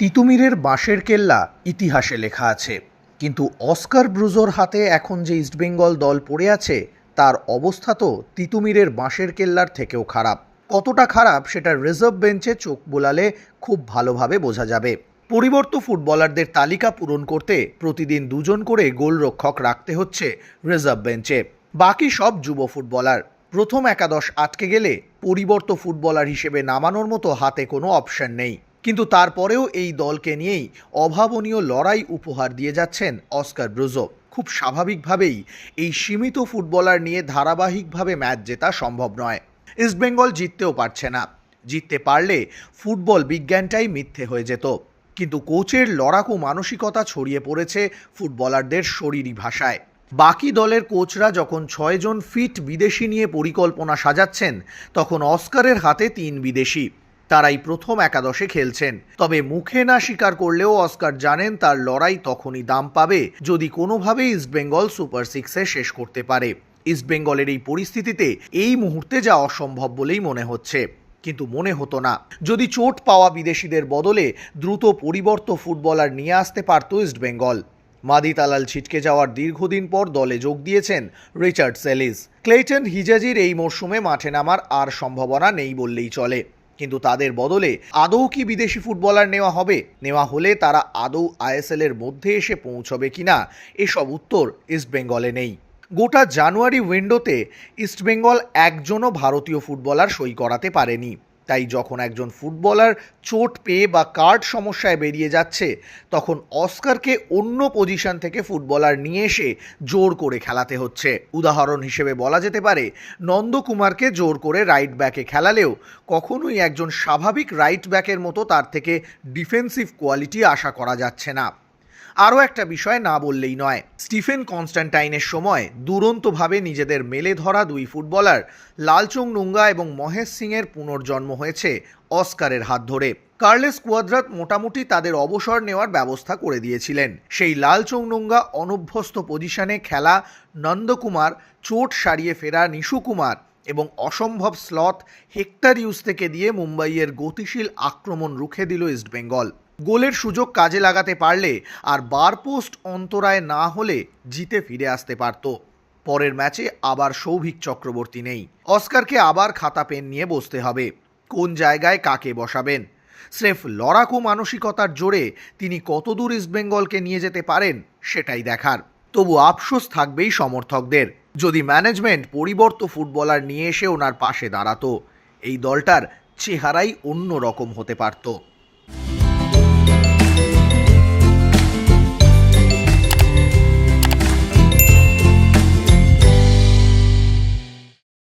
তিতুমিরের বাঁশের কেল্লা ইতিহাসে লেখা আছে। কিন্তু অস্কার ব্রুজোর হাতে এখন যে ইস্টবেঙ্গল দল পড়ে আছে, তার অবস্থা তো তিতুমিরের বাঁশের কেল্লার থেকেও খারাপ। কতটা খারাপ সেটা রিজার্ভ বেঞ্চে চোখ বোলালে খুব ভালোভাবে বোঝা যাবে। পরিবর্ত ফুটবলারদের তালিকা পূরণ করতে প্রতিদিন দুজন করে গোলরক্ষক রাখতে হচ্ছে রিজার্ভ বেঞ্চে। বাকি সব যুব ফুটবলার। প্রথম একাদশ আটকে গেলে পরিবর্ত ফুটবলার হিসেবে নামানোর মতো হাতে কোনো অপশন নেই। কিন্তু তারপরেও এই দলকে নিয়েই অভাবনীয় লড়াই উপহার দিয়ে যাচ্ছেন অস্কার ব্রুজো। খুব স্বাভাবিকভাবেই এই সীমিত ফুটবলার নিয়ে ধারাবাহিকভাবে ম্যাচ জেতা সম্ভব নয়। ইস্টবেঙ্গল জিততেও পারছে না। জিততে পারলে ফুটবল বিজ্ঞানটাই মিথ্যে হয়ে যেত। কিন্তু কোচের লড়াকু মানসিকতা ছড়িয়ে পড়েছে ফুটবলারদের শরীরী ভাষায়। বাকি দলের কোচরা যখন ছয়জন ফিট বিদেশি নিয়ে পরিকল্পনা সাজাচ্ছেন, তখন অস্কারের হাতে তিন বিদেশি। তারাই প্রথম একাদশে খেলছেন। তবে মুখে না স্বীকার করলেও অস্কার জানেন তার লড়াই তখনই দাম পাবে, যদি কোনোভাবে ইস্টবেঙ্গল সুপার সিক্সে শেষ করতে পারে। ইস্টবেঙ্গলের এই পরিস্থিতিতে এই মুহূর্তে যা অসম্ভব বলেই মনে হচ্ছে। কিন্তু মনে হতো না। যদি চোট পাওয়া বিদেশিদের বদলে দ্রুত পরিবর্ত ফুটবলার নিয়ে আসতে পারত ইস্টবেঙ্গল মাদি তালাল ছিটকে যাওয়ার দীর্ঘদিন পর দলে যোগ দিয়েছেন রিচার্ড সেলিস। ক্লেটন হিজাজির এই মরশুমে মাঠে নামার আর সম্ভাবনা নেই বললেই চলে। কিন্তু তাদের বদলে আদৌ কি বিদেশি ফুটবলার নেওয়া হবে? নেওয়া হলে তারা আদৌ আইএসএল এর মধ্যে এসে পৌঁছবে কিনা? এসব উত্তর ইস্টবেঙ্গলে নেই। গোটা জানুয়ারি উইন্ডোতে ইস্টবেঙ্গল একজনও ভারতীয় ফুটবলার সই করাতে পারেনি। তাই যখন একজন ফুটবলার চোট পেয়ে বা কার্ড সমস্যায় বেরিয়ে যাচ্ছে, তখন অস্কারকে অন্য পজিশন থেকে ফুটবলার নিয়ে এসে জোর করে খেলাতে হচ্ছে। উদাহরণ হিসেবে বলা যেতে পারে, নন্দকুমারকে জোর করে রাইট ব্যাকে খেলালেও কখনোই একজন স্বাভাবিক রাইট ব্যাকের মতো তার থেকে ডিফেন্সিভ কোয়ালিটি আশা করা যাচ্ছে না। আরও একটা বিষয় না বললেই নয়। স্টিফেন কনস্ট্যান্টাইনের সময় দুরন্তভাবে নিজেদের মেলে ধরা দুই ফুটবলার লালচং নুঙ্গা এবং মহেশ সিংয়ের পুনর্জন্ম হয়েছে অস্কারের হাত ধরে। কার্লেস কুয়াদ্রাত মোটামুটি তাদের অবসর নেওয়ার ব্যবস্থা করে দিয়েছিলেন। সেই লালচং নুঙ্গা অনভ্যস্ত পজিশনে খেলা নন্দকুমার, চোট সারিয়ে ফেরা নিশু কুমার এবং অসম্ভব স্লথ হেক্টার ইউজ থেকে দিয়ে মুম্বাইয়ের গতিশীল আক্রমণ রুখে দিল ইস্টবেঙ্গল। গোলের সুযোগ কাজে লাগাতে পারলে আর বার পোস্ট অন্তরায় না হলে জিতে ফিরে আসতে পারত। পরের ম্যাচে আবার সৌভিক চক্রবর্তী নেই। অস্কারকে আবার খাতা পেন নিয়ে বসতে হবে। কোন জায়গায় কাকে বসাবেন? স্রেফ লড়াকু মানসিকতার জোরে তিনি কতদূর ইস্টবেঙ্গলকে নিয়ে যেতে পারেন সেটাই দেখার। তবু আফসোস থাকবেই সমর্থকদের। যদি ম্যানেজমেন্ট পরিবর্ত ফুটবলার নিয়ে এসে ওনার পাশে দাঁড়াতো, এই দলটার চেহারাই অন্য রকম হতে পারতো।